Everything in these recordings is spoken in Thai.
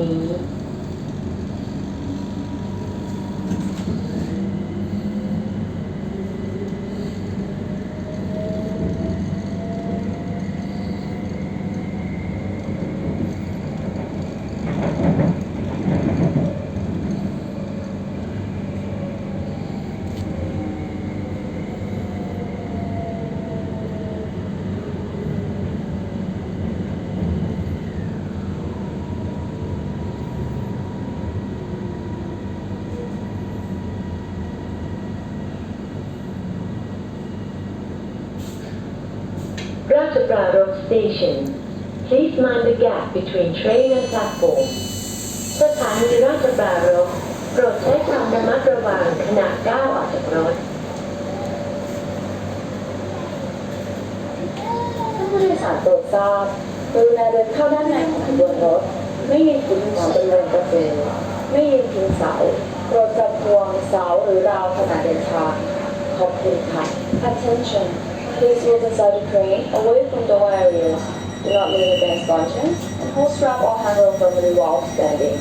นี้ Station Please mind the gap between train and platform สถานีราชปรารภโปรดใช้ความระมัดระวังขณะก้าวออกจากรถท่านผู้โดยสารโปรดทราบกรุณาเดินเข้าด้านในของขบวนรถ ไม่ยืนพิงของบริเวณประตูไม่ยืนพิงเสาโปรดจับพวงเสาหรือราวขณะเดินทางขอบคุณค่ะ Attention Please move inside the train away from door areas Do not lean against bungeons and hold strap or handrail firmly while standing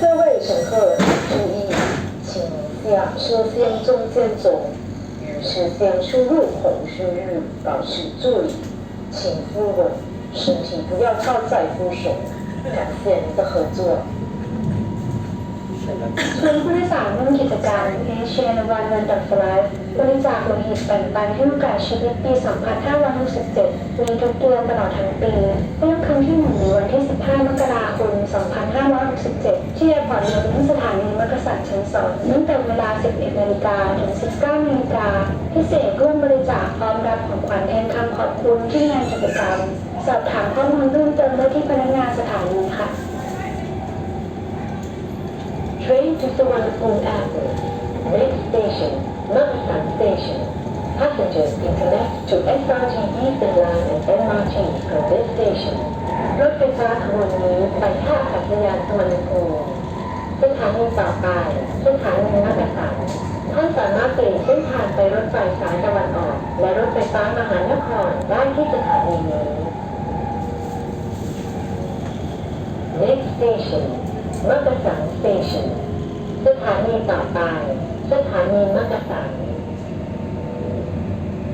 各位乘客注意请向车厢中间走与车厢出入口出入保持距离请扶稳身体不要靠在扶手感谢您的合作 ชวนผู้โดยสารร่วมกิจกรรม Asian One One Dot Flight บริจาคโลหิตแบ่งปันให้โอกาสชีวิตปี 2567 มีทุกเดือนตลอดทั้งปีเริ่มครั้งที่หนึ่งวันที่ 15 มกราคม 2567 ที่แอร์พอร์ตลิงสถานีมักกะสันชั้นสองตั้งแต่เวลา 11 นาฬิกาถึง 19 นาฬิกาพิเศษร่วมบริจาคพร้อมรับของขวัญแทนคำขอบคุณที่งานกิจกรรม สอบถามข้อมูลเพิ่มเติมได้ที่พนักงานสถานีค่ะ Train to Suvarnabhumi Airport. Next station, Motherson Station. Passengers can connect to SRT Eastern Line and MRT from this station. รถไฟฟ้าขบวนนี้ไปท่าอากาศยานสุวรรณภูมิเสถางนีต่อไปเสถางนีมักกะสันท่านสามารถเปลี่ยนเส้นทางไปรถไฟสายตะวันออก และรถไฟฟ้ามหานครได้ที่สถานีนี้ Next station มักกะสัน Station สถานีต่อไปสถานีมักกะสัน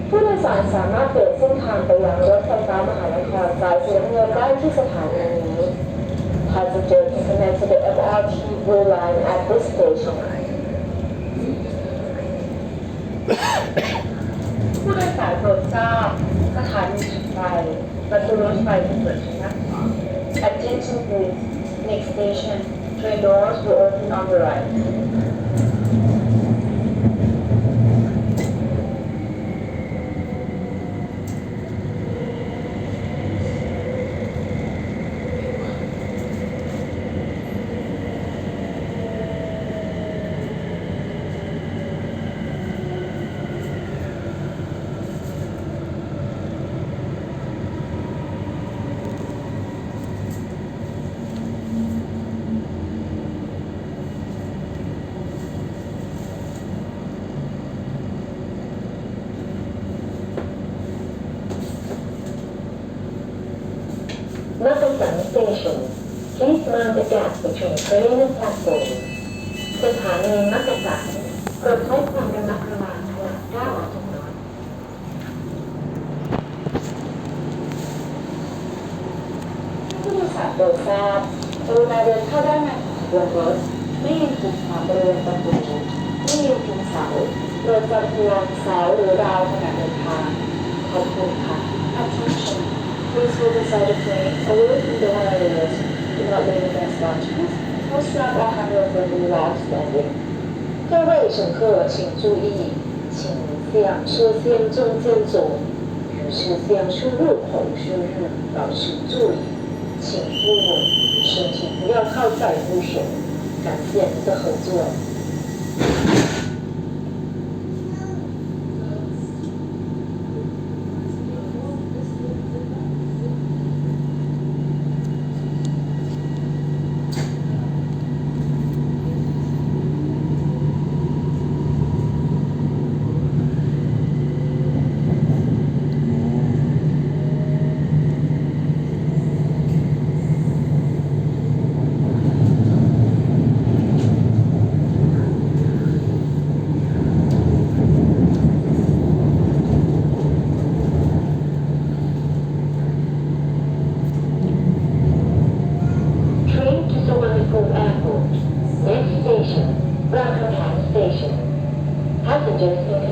ผู้โดยสารสามารถเปลี่ยนเส้นทางไปยังรถไฟฟ้ามหานครสายสีน้ำเงินได้ที่สถานีนี้ Passengers can connect to the MRT Blue Line at this station ผู้โดยสารโปรดทราบสถานีถัดไปประตูรถไฟจะเปิดให้นัก Attention please next station. Train doors will open on the right Station Please mind the gap between train and platform สถานีมักกะสันโปรดใช้ความระมัดระวังขณะก้าวออกจากรถผู้โดยสารโปรดทราบกรุณาเดินเข้าด้านในของบนรถไม่ยืนถูกขวางบริเวณประตูไม่ยืนพิงเสาโดยจับพวงเสาหรือราวขณะเดินทางขอบคุณค่ะ Attention 各位乘客请注意请向车厢中间走与车厢出入口出入保持距离请扶稳身体不要靠在扶手感谢您的合作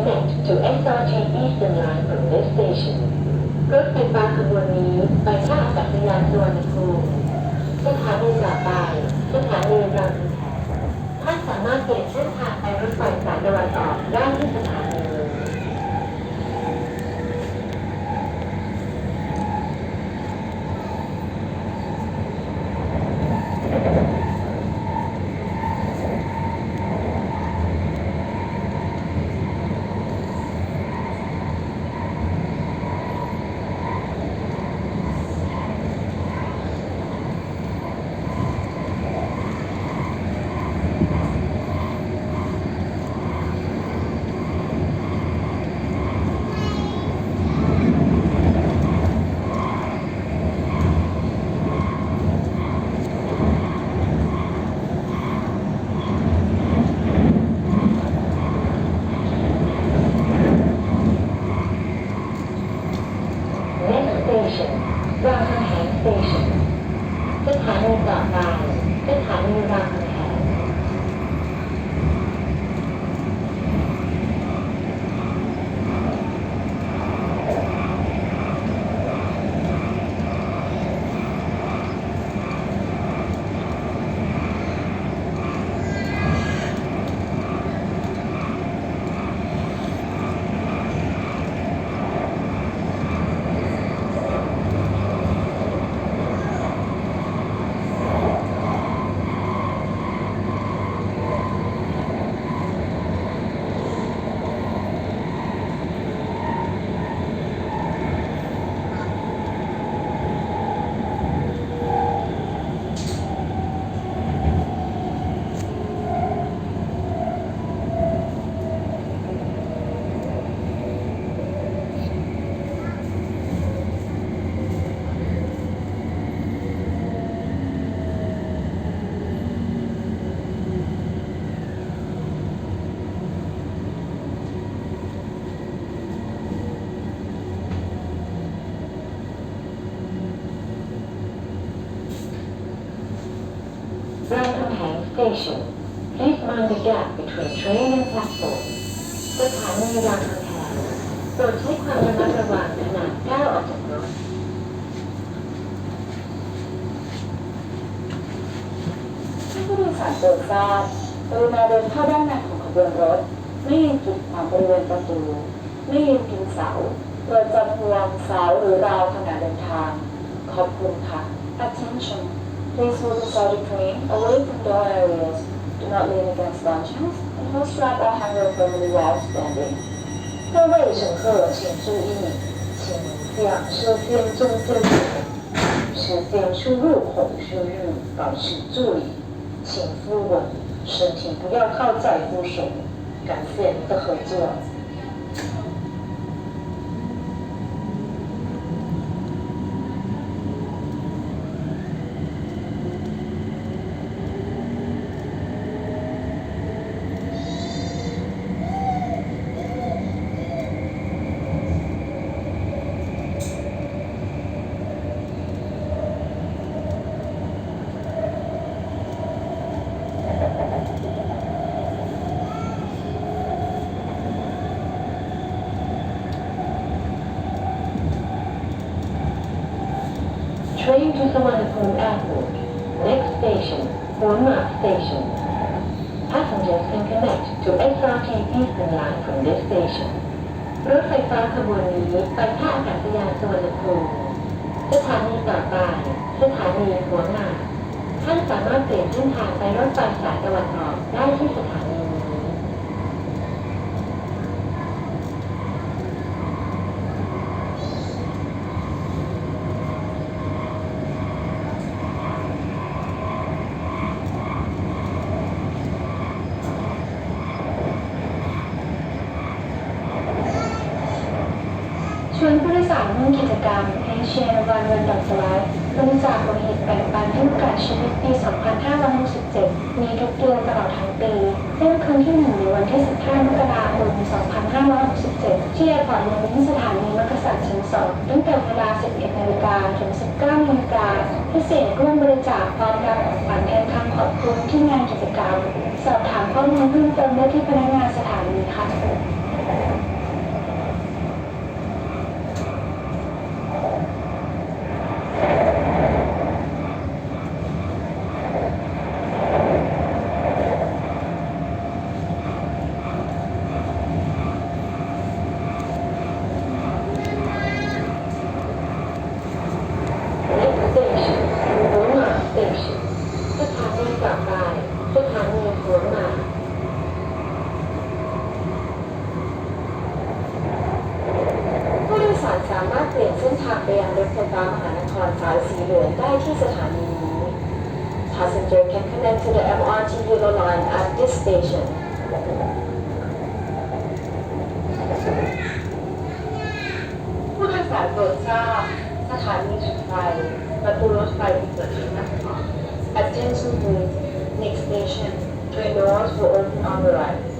connect to SRT Eastern Line from this station. รถไฟฟ้าขบวนนี้ไปท่าอากาศยานสุวรรณภูมิสถานีต่อไปสถานีรังสิตท่านสามารถเปลี่ยนเส้นทางไปรถไฟสายตะวันออกได้ที่สถานี ขอบคุณค่ะ Attention Please move inside the train away from door areas Do not lean against bungeons and hold strap or hanger firmly while standing 各位乘客请注意，请向车间中间视线输入红输入，保持注意，请扶稳，身体不要靠在扶手。感谢您的合作。 Wanma Station. Passengers can connect to SRT Eastern Line from this station. รถไฟฟ้าขบวนนี้ไปท่าอากาศยานสุวรรณภูมิสถานีต่อไปสถานีหัวหน้าท่านสามารถเปลี่ยนเส้นทางไปรถไฟสายตะวันออกได้ที่สถานีานเรื่องกิจกรรม Asian Environment Dot Life บริจาคโลหิตแบ่งปันทุกการชีวิตปี 2567 มีทุกเดือนตลอดทั้งปี เริ่มครั้งที่ 1 ในวันที่ 15 มกราคม 2567 ที่แอร์พอร์ตลิงก์สถานีมักกษัตริย์ชั้นสองตั้งแต่เวลา 11 นาฬิกาถึง 19 นาฬิกาพิเศษร่วมบริจาคพร้อมรับของขวันแทนคำขอบคุณที่งานกิจกรรม สอบถามข้อมูลเพิ่มเติมได้ที่พนักงานสถานีค่ะ สถานีถัดไปประตูรถไฟเปิดนะคะ Attention please next station train doors will open on the right.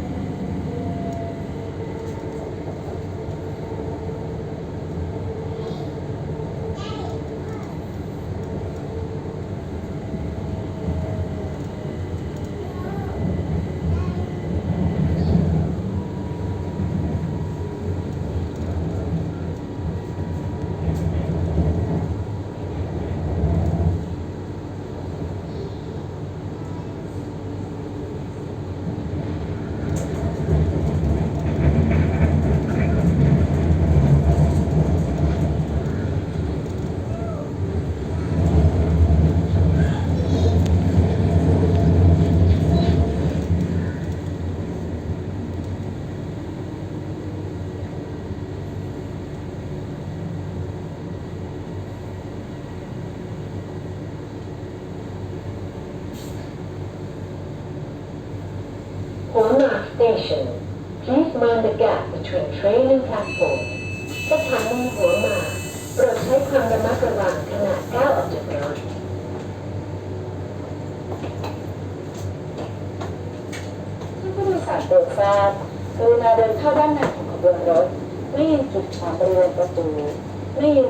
please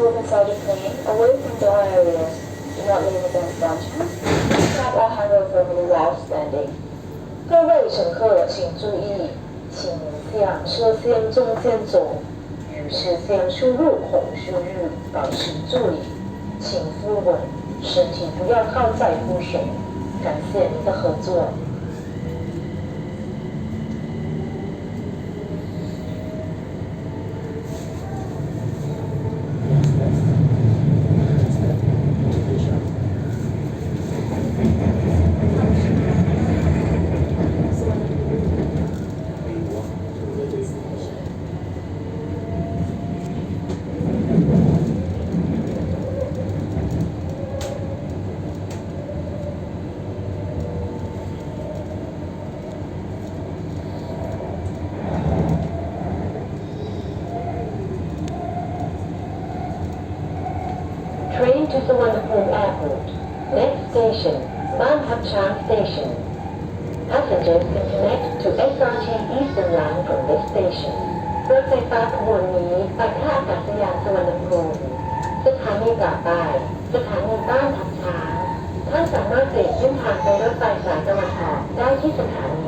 open the area do not leave without standing. 各位乘客请注意请向车厢中间走与车线出入口区域保持注意。请扶稳身体不要靠在扶手。感谢您的合作。Thank you.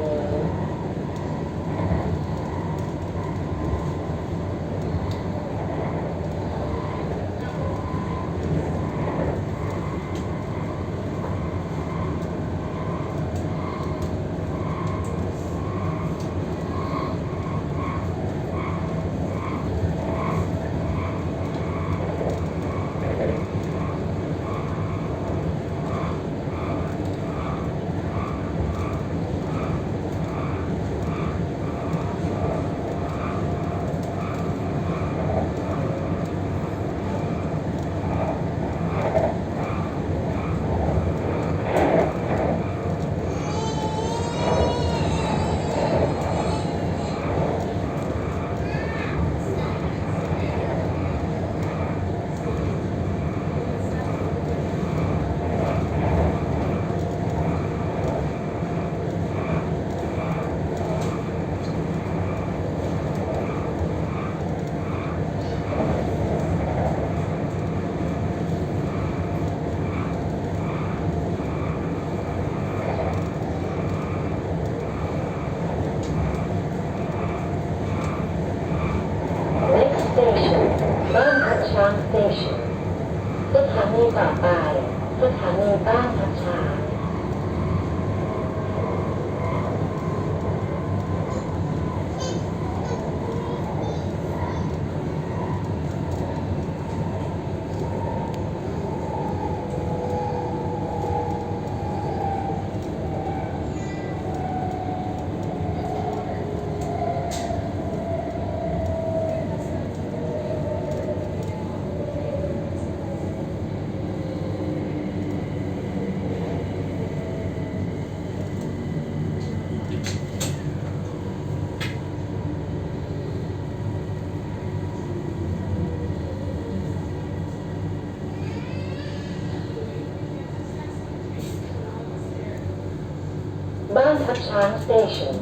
บ้านพักช้าง station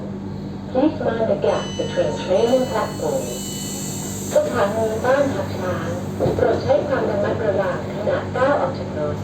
please mind the gap between train and platform สถานีบ้านหักช้างโปรดใช้ความระมัดระวังขณะก้าวออกจากรถ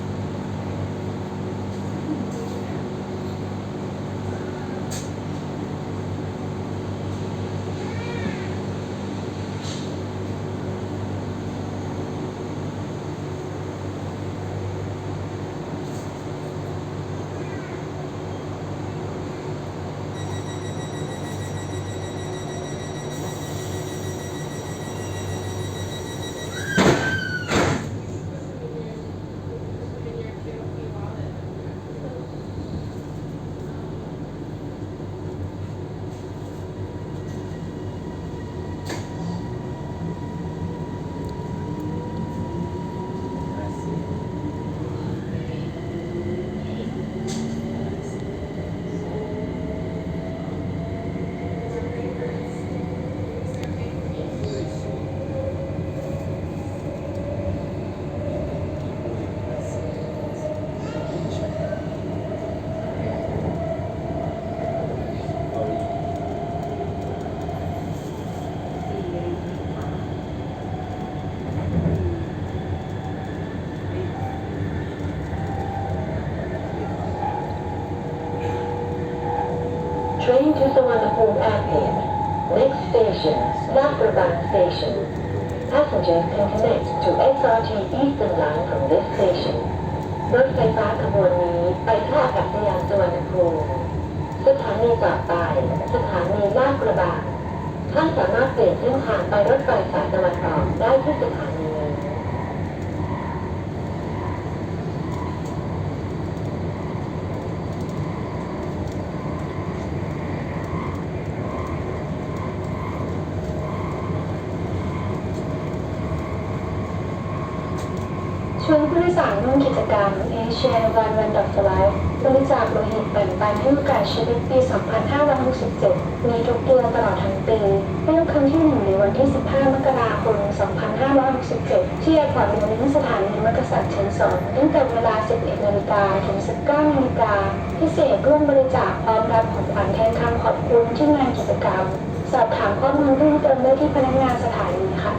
Train to Suvarnabhumi Airport. Next station, Labrabang Station. Passengers can connect to SRT Eastern Line from this station. รถไฟฟ้าขบวนนี้ไปท่าอากาศยานสวรรณภูมิสถานีต่อไป สถานีลาดกระบังท่านสามารถเปลี่ยนเส้นทางไปรถไฟสายตะวันออกได้ที่สถานีนี้ ชวนผู้โดยสารร่วมกิจก รรม Asia One One Dot for Life บริจาคโลหิตแบ่งปันให้โอกาสชีวิตปี 2567 มีทุกเดือนตลอดทั้งปีเริ่มครั้งที่1ในวันที่ 15 มกราคม 2567 ที่แอร์พอร์ตลิงสถานีมักกะสันชั้น2ตั้งแต่เวลา 11 นาฬิกาถึง 19 นาฬิกาพิเศษร่วมบริจาคพร้อมรับของขวัญแทนคำขอบคุณที่งานกิจกรรม สอบถามข้อมูลเพิ่มเติมได้ที่พนักงานสถานีค่ะ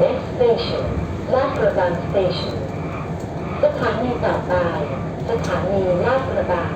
Next station ลาดกระบัง station สถานีต่อไปสถานีลาดกระบัง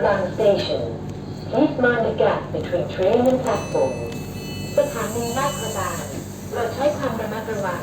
Lagabang Station. Please mind the gap between train and platform. สถานีลาดกระบังโปรดใช้ความระมัดระวัง